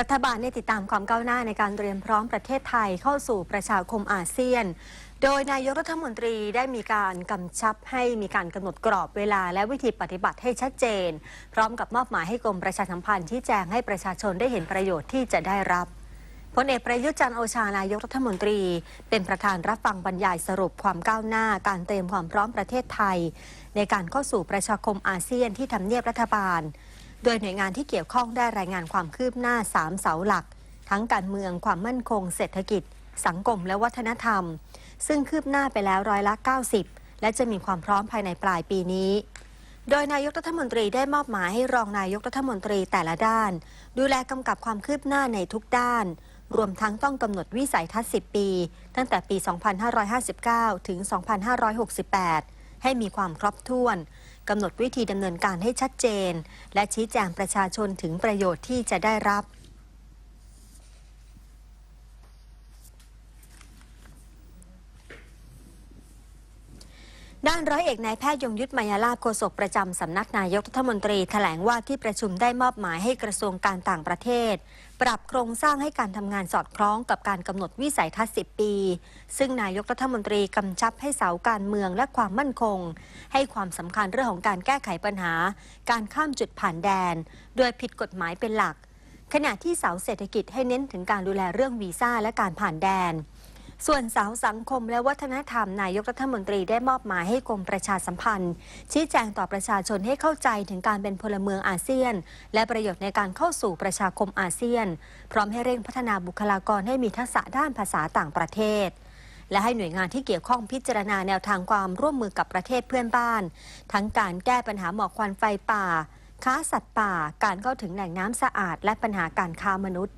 รัฐบาลได้ติดตามความก้าวหน้าในการเตรียมพร้อมประเทศไทยเข้าสู่ประชาคมอาเซียน โดยนายกรัฐมนตรีได้มีการกำชับให้มีการกำหนดกรอบเวลาและวิธีปฏิบัติให้ชัดเจน พร้อมกับมอบหมายให้กรมประชาสัมพันธ์ที่แจงให้ประชาชนได้เห็นประโยชน์ที่จะได้รับพลเอกประยุทธ์จันโอชานายกรัฐมนตรี เป็นประธานรับฟังบรรยายสรุปความก้าวหน้าการเตรียมความพร้อมประเทศไทย ในการเข้าสู่ประชาคมอาเซียนที่ทำเนียบรัฐบาล โดยหน่วยงานที่เกี่ยวข้องได้รายงานความคืบหน้า 3 เสาหลัก ทั้งการเมืองความมั่นคง เศรษฐกิจ สังคมและวัฒนธรรม ซึ่งคืบหน้าไปแล้วร้อยละ 90 และจะมีความพร้อมภายในปลายปีนี้ โดยนายกรัฐมนตรีได้มอบหมายให้รองนายกรัฐมนตรีแต่ละด้าน ดูแลกำกับความคืบหน้าในทุกด้าน รวมทั้งต้องกำหนดวิสัยทัศน์ 10 ปี ตั้งแต่ปี 2559 ถึง 2568 ให้มีความครบถ้วน กำหนดวิธีดำเนินการให้ชัดเจน และชี้แจงประชาชนถึงประโยชน์ที่จะได้รับ ด้านร้อยเอกนายแพทย์ยงยุทธมายาลาภโฆษกประจำสำนักนายกรัฐมนตรีแถลงว่าที่ประชุมได้มอบหมายให้กระทรวงการต่างประเทศ ปรับโครงสร้างให้การทำงานสอดคล้องกับการกำหนดวิสัยทัศน์ 10 ปี ซึ่งนายกรัฐมนตรีกำชับให้เสาการเมืองและความมั่นคง ให้ความสำคัญเรื่องของการแก้ไขปัญหา การข้ามจุดผ่านแดน โดยผิดกฎหมายเป็นหลัก ขณะที่เสาเศรษฐกิจให้เน้นถึงการดูแลเรื่องวีซ่าและการผ่านแดน ส่วนสาวสังคมและวัฒนธรรมนายกรัฐมนตรีได้มอบหมายให้กรมประชาสัมพันธ์ ชี้แจงต่อประชาชนให้เข้าใจถึงการเป็นพลเมืองอาเซียน และประโยชน์ในการเข้าสู่ประชาคมอาเซียน พร้อมให้เร่งพัฒนาบุคลากรให้มีทักษะด้านภาษาต่างประเทศ และให้หน่วยงานที่เกี่ยวข้องพิจารณาแนวทางความร่วมมือกับประเทศเพื่อนบ้าน ทั้งการแก้ปัญหาหมอกควันไฟป่า ค้าสัตว์ป่า การเข้าถึงแหล่งน้ำสะอาด และปัญหาการค้ามนุษย์